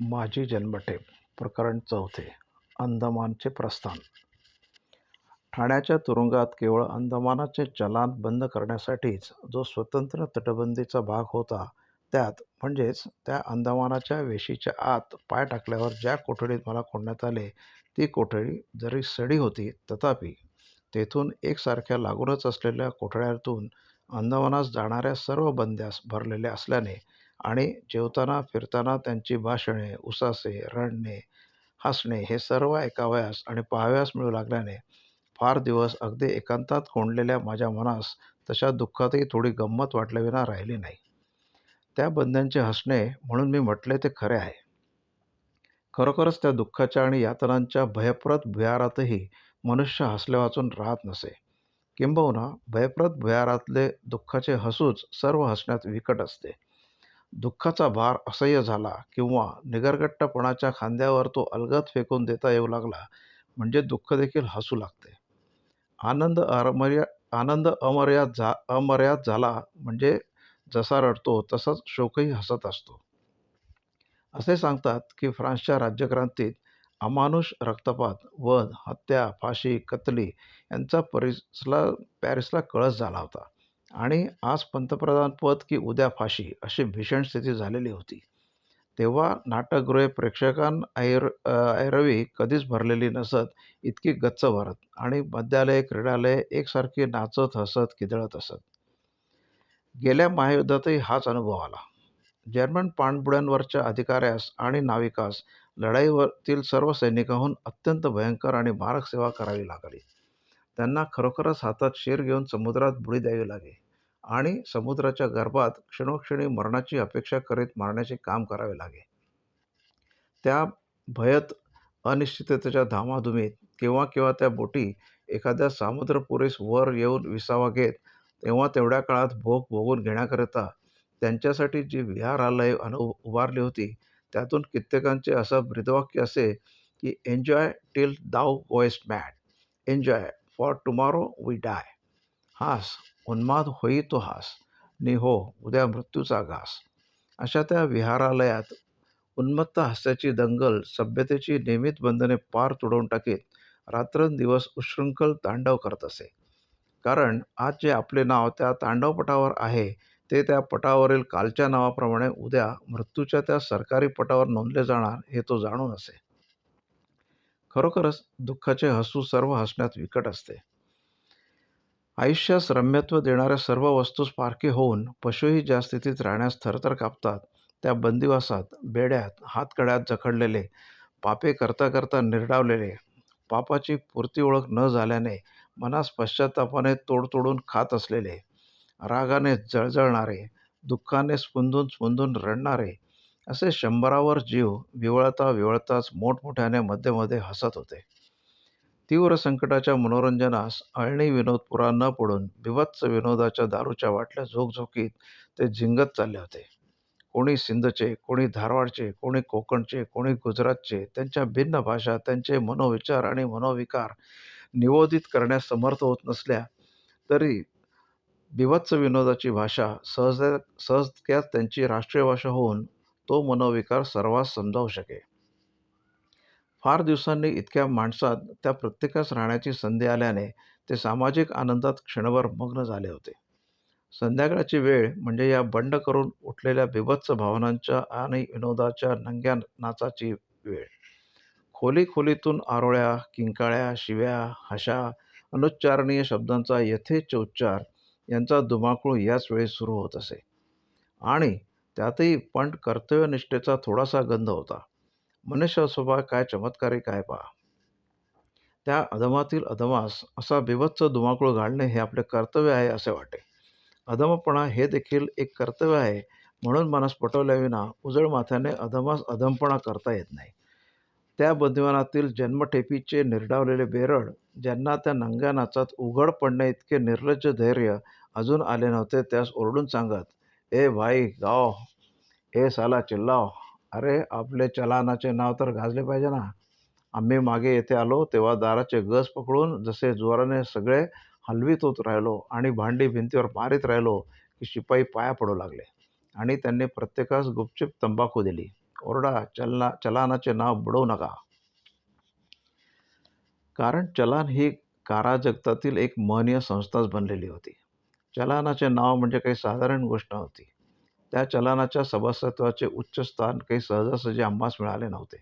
माझी जन्मठेप प्रकरण चौथे अंदमानचे प्रस्थान. ठाण्याच्या तुरुंगात केवळ अंदमानाचे चलान बंद करण्यासाठीच जो स्वतंत्र तटबंदीचा भाग होता त्यात म्हणजेच त्या अंदमानाच्या वेशीच्या आत पाय टाकल्यावर ज्या कोठडीत मला कोंडण्यात आले ती कोठडी जरी सडी होती तथापि तेथून एकसारख्या लागूनच असलेल्या कोठड्यातून अंदमानास जाणाऱ्या सर्व बंद्यास भरलेल्या असल्याने आणि जेवताना फिरताना त्यांची भाषणे उसासे रडणे हसणे हे सर्व ऐकावयास आणि पाहावयास मिळू लागल्याने फार दिवस अगदी एकांतात कोंडलेल्या माझ्या मनास तशा दुःखातही थोडी गंमत वाटल्याविना राहिली नाही. त्या बंद्यांचे हसणे म्हणून मी म्हटले ते खरे आहे. खरोखरच त्या दुःखाच्या आणि यातनांच्या भयप्रद भुयारातही मनुष्य हसले वाचून राहत नसे. किंबहुना भयप्रद भुयारातले दुःखाचे हसूच सर्व हसण्यात विकट असते. दुःखाचा भार असह्य झाला किंवा निगरगट्टपणाच्या खांद्यावर तो अलगद फेकून देता येऊ लागला म्हणजे दुःख देखील हसू लागते. आनंद अमर्या आनंद अमर्याद झा अमर्याद झाला म्हणजे जसा रडतो तसाच शोकही हसत असतो. असे सांगतात की फ्रान्सच्या राज्यक्रांतीत अमानुष रक्तपात वध हत्या फाशी कतली यांचा परिसला पॅरिसला कळस झाला होता. आणि आज पंतप्रधान पद की उद्या फाशी अशी भीषण स्थिती झालेली होती. तेव्हा नाटकगृहे प्रेक्षकां ऐर ऐरवी कधीच भरलेली नसत इतकी गच्च भरत आणि मद्यालय क्रीडालय एकसारखी नाचत हसत किदळत असत. गेल्या महायुद्धातही हाच अनुभव आला. जर्मन पाणबुड्यांवरच्या अधिकाऱ्यास आणि नाविकास लढाईवरील सर्व सैनिकांहून अत्यंत भयंकर आणि मारक सेवा करावी लागली. त्यांना खरोखरच हातात शिर घेऊन समुद्रात बुडी द्यावी लागे. आणि समुद्राच्या गर्भात क्षणोक्षणी मरणाची अपेक्षा करीत मारण्याचे काम करावे लागे. त्या भयत अनिश्चिततेच्या धामाधुमीत किंवा किंवा त्या बोटी एखाद्या सामुद्रपुरीस वर येऊन विसावा घेत तेव्हा तेवढ्या काळात भोग भोगून घेण्याकरिता त्यांच्यासाठी जी विहारालय अनु उभारली होती त्यातून कित्येकांचे असं ब्रीदवाक्य असे की enjoy till the goest mad enjoy for tomorrow we die. हास उन्माद होई तो हास नि हो उद्या मृत्यूचा घास. अशा त्या विहारालयात उन्मत्त हास्याची दंगल सभ्यतेची नियमित बंधने पार तुडवून टाकीत रात्रंदिवस उशृंखल तांडव करत असे. कारण आज जे आपले नाव त्या तांडवपटावर आहे ते त्या पटावरील कालच्या नावाप्रमाणे उद्या मृत्यूच्या त्या सरकारी पटावर नोंदले जाणार हे तो जाणून असे. खरोखरच दुःखाचे हसू सर्व हसण्यात विकट असते. आयुष्यास रम्यत्व देणाऱ्या सर्व वस्तूस पारखी होऊन पशुही ज्या स्थितीत राहण्यास थरथर कापतात त्या बंदिवासात बेड्यात हातकड्यात जखडलेले पापे करता करता निर्डावलेले पापाची पुरती ओळख न झाल्याने मनास पश्चातापाने तोडतोडून खात असलेले रागाने जळजळणारे दुःखाने स्पुंदून स्पुंदून रडणारे असे शंभरावर जीव विवळता विवळताच मोठमोठ्याने मध्ये मध्ये हसत होते. तीव्र संकटाच्या मनोरंजनास अळणी विनोदपुरा न पडून बिभत्स विनोदाच्या दारूच्या वाटल्या झोकझोकीत ते झिंगत चालले होते. कोणी सिंधचे कोणी धारवाडचे कोणी कोकणचे कोणी गुजरातचे त्यांच्या भिन्न भाषा त्यांचे मनोविचार आणि मनोविकार निवोदित करण्यास समर्थ होत नसल्या तरी बिभत्स विनोदाची भाषा सहज सहजक्यात त्यांची राष्ट्रीय भाषा होऊन तो मनोविकार सर्वांस समजावू शके. फार दिवसांनी इतक्या माणसात त्या प्रत्येकास राहण्याची संधी आल्याने ते सामाजिक आनंदात क्षणभर मग्न झाले होते. संध्याकाळची वेळ म्हणजे या बंड करून उठलेल्या बिभत्स भावनांच्या आणि विनोदाच्या नंग्या नाचाची वेळ. खोली खोलीतून आरोळ्या किंकाळ्या शिव्या हशा अनुच्चारणीय शब्दांचा यथेच्छ उच्चार यांचा धुमाकूळ याच वेळी सुरू होत असे. आणि त्यातही पण कर्तव्यनिष्ठेचा थोडासा गंध होता. मनुष्य स्वभाव काय चमत्कारी काय पहा. त्या अधमातील अधमास असा बिभत्स धुमाकूळ घालणे हे आपले कर्तव्य आहे असे वाटे. अधमपणा हे देखील एक कर्तव्य आहे म्हणून मनास पटवल्याविना उजळ माथ्याने अधमास अधमपणा करता येत नाही. त्या बंदिवानातील जन्मठेपीचे निर्डावलेले बेरड ज्यांना त्या नंग्या नाचात उघड पडणे इतके निर्लज्ज धैर्य अजून आले नव्हते त्यास ओरडून सांगत ए भाई गाव ए साला चिल्लाव अरे आपले चलानाचे नाव तर गाजले पाहिजे ना. आम्ही मागे येथे आलो तेव्हा दाराचे गज पकडून जसे जोराने सगळे हलवीत होत राहिलो आणि भांडी भिंतीवर मारीत राहिलो की शिपाई पाया पडू लागले. आणि त्यांनी प्रत्येकास गुपचूप तंबाखू दिली. ओरडा चलना चलानाचे नाव बुडवू नका. कारण चलान ही कारा जगतातील एक महनीय संस्थाच बनलेली होती. चलानाचे नाव म्हणजे काही साधारण गोष्ट नव्हती. त्या चलनाच्या सभासत्वाचे उच्च स्थान काही सहजासहजी आम्हास मिळाले नव्हते.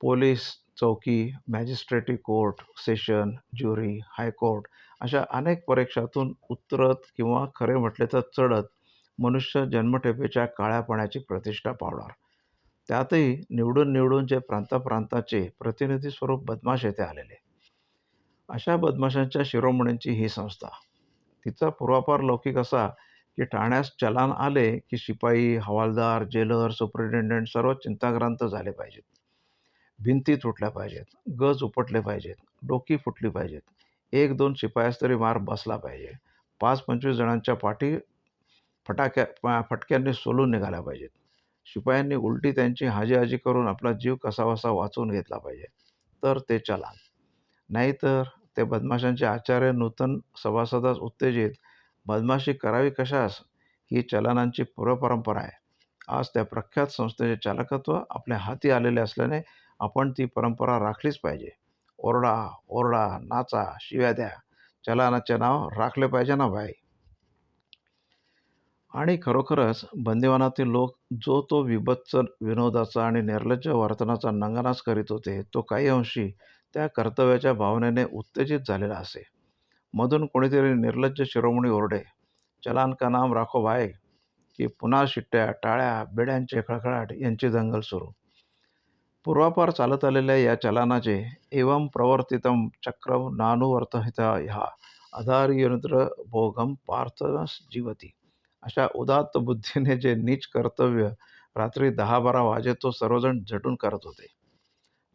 पोलीस चौकी मॅजिस्ट्रेटी court session jury high court अशा अनेक परीक्षातून उतरत किंवा खरे म्हटले तर चढत मनुष्य जन्मठेपेच्या काळ्या पाण्याची प्रतिष्ठा पावणार. त्यातही निवडून निवडून जे प्रांताप्रांताचे प्रतिनिधी स्वरूप बदमाश येथे आलेले. अशा बदमाशांच्या शिरोमणींची ही संस्था. तिचा पूर्वापार लौकिक असा की ठाण्यास चलान आले की शिपाई हवालदार जेलर सुपरिटेंडंट सर्व चिंताग्रांत झाले पाहिजेत. भिंती तुटल्या पाहिजेत गज उपटले पाहिजेत डोकी फुटली पाहिजेत. एक दोन शिपायास तरी मार बसला पाहिजे. पाच पंचवीस जणांच्या पाठी फटाक्या फटक्यांनी सोलून निघाल्या पाहिजेत. शिपायांनी उलटी त्यांची हाजी हाजी करून आपला जीव कसावासा वाचवून घेतला पाहिजे. तर ते चलान. नाहीतर ते बदमाशांचे आचार्य नूतन सभासदास उत्तेजित बदमाशी करावी कशास ही चलनांची पूर्वपरंपरा आहे. आज त्या प्रख्यात संस्थेचे चालकत्व आपल्या हाती आलेले असल्याने आपण ती परंपरा राखलीच पाहिजे. ओरडा ओरडा नाचा शिव्या द्या. चलानाचे नाव राखले पाहिजे ना भाई? आणि खरोखरच बंदिवानातील लोक जो तो विभत्स विनोदाचा आणि निर्लज्ज वर्तनाचा नंगनास करीत होते तो काही अंशी त्या कर्तव्याच्या भावनेने उत्तेजित झालेला असे. मधून कोणीतरी निर्लज्ज शिरोमणी ओरडे चलान का नाम राखो भाई की पुन्हा शिट्ट्या टाळ्या बेड्यांचे खळखळाट यांची दंगल सुरू. पूर्वापार चालत आलेल्या या चलानाचे एवं प्रवर्तितम चक्रम नानुवर्तहिता ह्या आधारयंत्र भोगम पार्थनस जीवती. अशा उदात्त बुद्धीने जे नीच कर्तव्य रात्री दहा बारा वाजे तो सर्वजण झटून करत होते.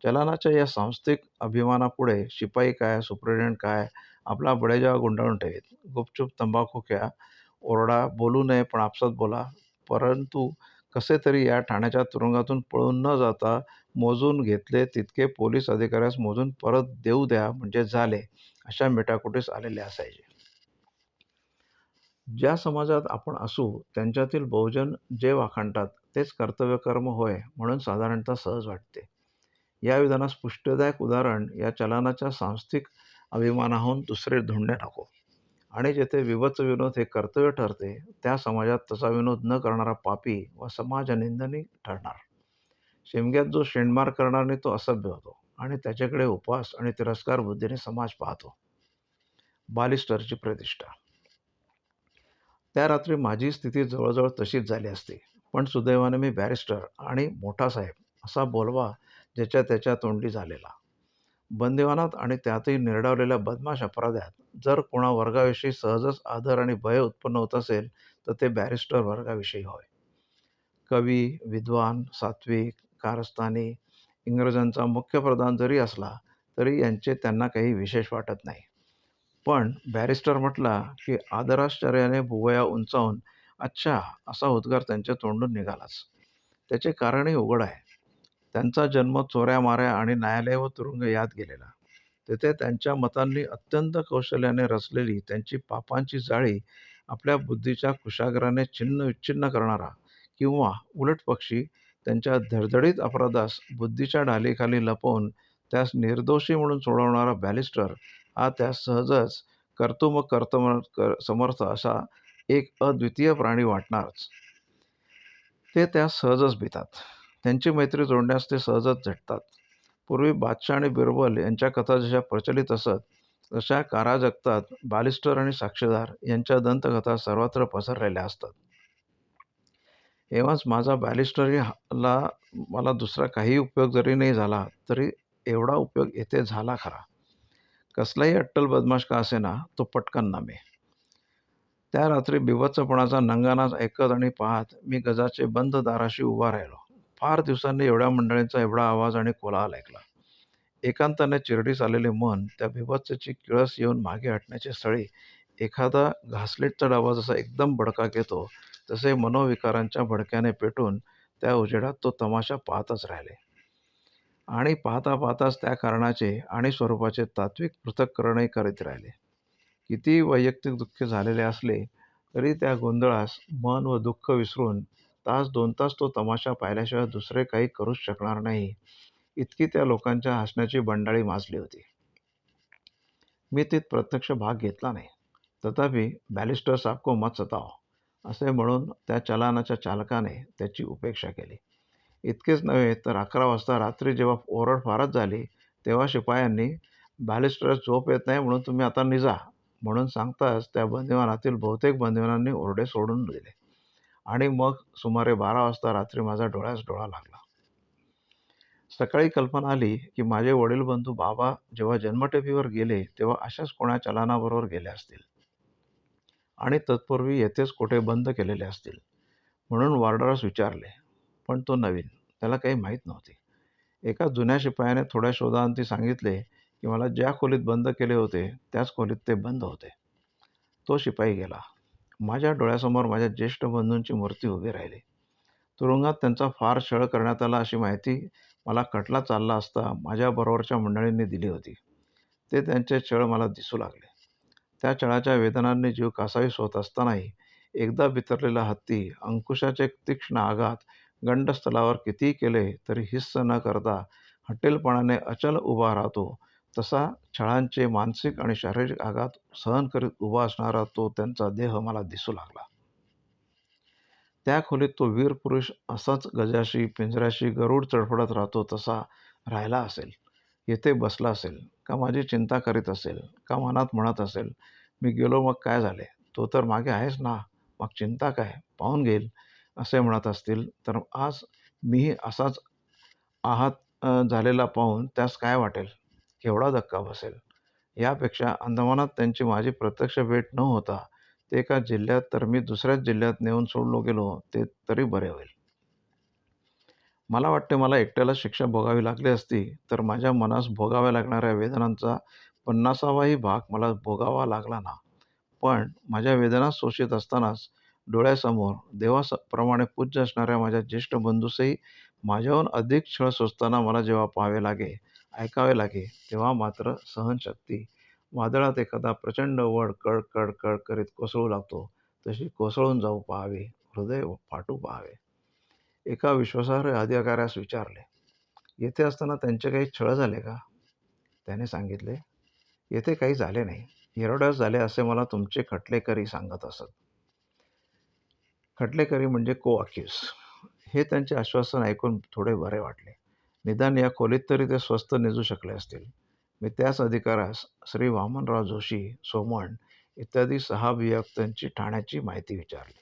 चलानाच्या या सांस्थिक अभिमानापुढे शिपाई काय सुप्रिटेंडंट काय आपला बडेजाव गुंडाळून ठेवीत गुपचूप तंबाखू घ्या ओरडा बोलू नये पण आपसात बोला. परंतु कसे तरी या ठाण्याच्या तुरुंगातून पळून न जाता मोजून घेतले तितके पोलीस अधिकाऱ्यास मोजून परत देऊ द्या म्हणजे झाले अशा मेटाकुटीस आलेले असायचे. ज्या समाजात आपण असू त्यांच्यातील बहुजन जे वाखाणतात तेच कर्तव्यकर्म होय म्हणून साधारणतः सहज वाटते. या विधानास पुष्टदायक उदाहरण या चलनाच्या सांस्थिक अभिमानाहून दुसरे धुंडे नको. आणि जेथे विवच विनोद हे कर्तव्य ठरते त्या समाजात तसा विनोद न करणारा पापी व समाजनिंदनी ठरणार. शिमग्यात जो शेंडमार नाही तो असभ्य होतो आणि त्याच्याकडे उपवास आणि तिरस्कार बुद्धीने समाज पाहतो. बालिस्टरची प्रतिष्ठा. त्या रात्री माझी स्थिती जवळजवळ तशीच झाली असती. पण सुदैवाने मी बॅरिस्टर आणि मोठा साहेब असा बोलवा ज्याच्या त्याच्या तोंडी झालेला. बंदिवानात आणि त्यातही निर्डावलेल्या बदमाश अपराध्यात. जर कोणा वर्गाविषयी सहजच आदर आणि भय उत्पन्न होत असेल तर ते बॅरिस्टर वर्गाविषयी होय. कवी विद्वान सात्विक कारस्थानी इंग्रजांचा मुख्य प्रधान जरी असला तरी यांचे त्यांना काही विशेष वाटत नाही. पण बॅरिस्टर म्हटला की आदराश्चर्याने भुवया उंचावून अच्छा असा उद्गार त्यांच्या तोंडून निघालाच. त्याचे कारणही उघड आहे. त्यांचा जन्म चोऱ्या माऱ्या आणि न्यायालय व तुरुंग यात गेलेला. तेथे त्यांच्या मतांनी अत्यंत कौशल्याने रचलेली त्यांची पापांची जाळी आपल्या बुद्धीच्या कुशाग्राने छिन्न विच्छिन्न करणारा किंवा उलट पक्षी त्यांच्या धडधडीत अपराधास बुद्धीच्या ढालीखाली लपवून त्यास निर्दोषी म्हणून सोडवणारा बॅलिस्टर हा त्यास सहजच कर्तुम कर्तम कर समर्थ असा एक अद्वितीय प्राणी वाटणारच. ते त्यास सहजच भितात. त्यांची मैत्री जोडण्यास ते सहजच झटतात. पूर्वी बादशाह आणि बिरबल यांच्या कथा जशा प्रचलित असत तशा काराजगतात बालिस्टर आणि साक्षीदार यांच्या दंतकथा सर्वत्र पसरलेल्या असतात. एव्हाच माझा बॅलिस्टरला मला दुसरा काही उपयोग जरी नाही झाला तरी एवढा उपयोग येथे झाला खरा. कसलाही अट्टल बदमाश का असेना तो पटकन नामे. त्या रात्री बिभत्सपणाचा नंगानाच ऐकत आणि पाहत मी गजाचे बंद दाराशी उभा राहिलो. फार दिवसांनी एवढ्या मंडळींचा एवढा आवाज आणि कोलाहल ऐकला. एकांताने चिरडीस आलेले मन त्या बिभत्सची किळस येऊन मागे हटण्याचे स्थळी एखादा घासलेटचा आवाज जसा एकदम भडका घेतो तसे मनोविकारांच्या भडक्याने पेटून त्या उजेडात तो तमाशा पाहतच राहिले. आणि पाहता पाहताच त्या कारणाचे आणि स्वरूपाचे तात्विक पृथक्करणही करीत राहिले. किती वैयक्तिक दुःख झालेले असले तरी त्या गोंधळास मन व दुःख विसरून तास दोन तास तो तमाशा पाहिल्याशिवाय दुसरे काही करूच शकणार नाही. इतकी त्या लोकांच्या हसण्याची बंडाळी माजली होती. मी तीत प्रत्यक्ष भाग घेतला नाही. तथापि बॅलिस्टर साबको मत सताव असे म्हणून त्या चलानाच्या चालकाने त्याची उपेक्षा केली. इतकेच नव्हे तर अकरा वाजता रात्री जेव्हा ओरड फारच झाली तेव्हा शिपायांनी बॅलिस्टर झोप येत नाही म्हणून तुम्ही आता निजा म्हणून सांगताच त्या बंदिवानातील बहुतेक बंदिवानांनी ओरडे सोडून दिले. आणि मग सुमारे बारा वाजता रात्री माझा डोळ्यास डोळा लागला. सकाळी कल्पना आली की माझे वडील बंधू बाबा जेव्हा जन्मटेपीवर गेले तेव्हा अशाच कोणा चलानाबरोबर गेले असतील. आणि तत्पूर्वी येथेच कोठे बंद केलेले असतील म्हणून वॉर्डरस विचारले. पण तो नवीन त्याला काही माहीत नव्हती. एका जुन्या शिपायाने थोड्या शोधांती सांगितले की मला ज्या खोलीत बंद केले होते त्याच खोलीत ते बंद होते. तो शिपाई गेला. माझ्या डोळ्यासमोर माझ्या ज्येष्ठ बंधूंची मूर्ती उभी राहिली. तुरुंगात त्यांचा फार छळ करण्यात आला अशी माहिती मला खटला चालला असता माझ्याबरोबरच्या मंडळींनी दिली होती. ते त्यांचे छळ मला दिसू लागले. त्या छळाच्या वेदनांनी जीव कासावीस होत असतानाही एकदा बितरलेला हत्ती अंकुशाचे तीक्ष्ण आघात गंडस्थलावर कितीही केले तरी हिस्स न करता हट्टेलपणाने अचल उभा राहतो तसा छळांचे मानसिक आणि शारीरिक आघात सहन करीत उभा असणारा तो त्यांचा देह मला दिसू लागला. त्या खोलीत तो वीर पुरुष असाच गजाशी पिंजऱ्याशी गरुड चढपडत राहतो तसा राहिला असेल. येथे बसला असेल का माझी चिंता करीत असेल का मनात म्हणत असेल मी गेलो मग काय झाले? तो तर मागे आहेच ना मग चिंता काय? पाहून घेईल असे म्हणत असतील. तर आज मीही असाच आहात झालेला पाहून त्यास काय वाटेल? केवढा धक्का बसेल? यापेक्षा अंदमानात त्यांची माझी प्रत्यक्ष भेट न होता ते एका जिल्ह्यात तर मी दुसऱ्याच जिल्ह्यात नेऊन सोडलो गेलो ते तरी बरे होईल. मला वाटते मला एकट्याला शिक्षा भोगावी लागली असती तर माझ्या मनास भोगाव्या लागणाऱ्या वेदनांचा पन्नासावाही भाग मला भोगावा लागला ना. पण माझ्या वेदना शोषित असतानाच डोळ्यासमोर देवाप्रमाणे पूज्य असणाऱ्या माझ्या ज्येष्ठ बंधूसही माझ्याहून अधिक छळ सोसताना मला जेव्हा पाहावे लागे ऐकावे लागे तेव्हा मात्र सहनशक्ती वादळात एखादा प्रचंड वड कड कड कड करीत कोसळू लागतो. तशी कोसळून जाऊ पाहावे हृदय फाटू पाहावे. एका विश्वासार्ह अधिकाऱ्यास विचारले येथे असताना त्यांचे काही छळ झाले का? त्याने सांगितले येथे काही झाले नाही. हिरोड्यास झाले असे मला तुमचे खटलेकरी सांगत असत. खटलेकरी म्हणजे को अक्यूज हे त्यांचे आश्वासन ऐकून थोडे बरे वाटले. निदान या खोलीत तरी ते स्वस्त निजू शकले असतील. मी त्याच अधिकारास श्री वामनराव जोशी सोमण इत्यादी सहा अभियुक्तांची ठाण्याची माहिती विचारली.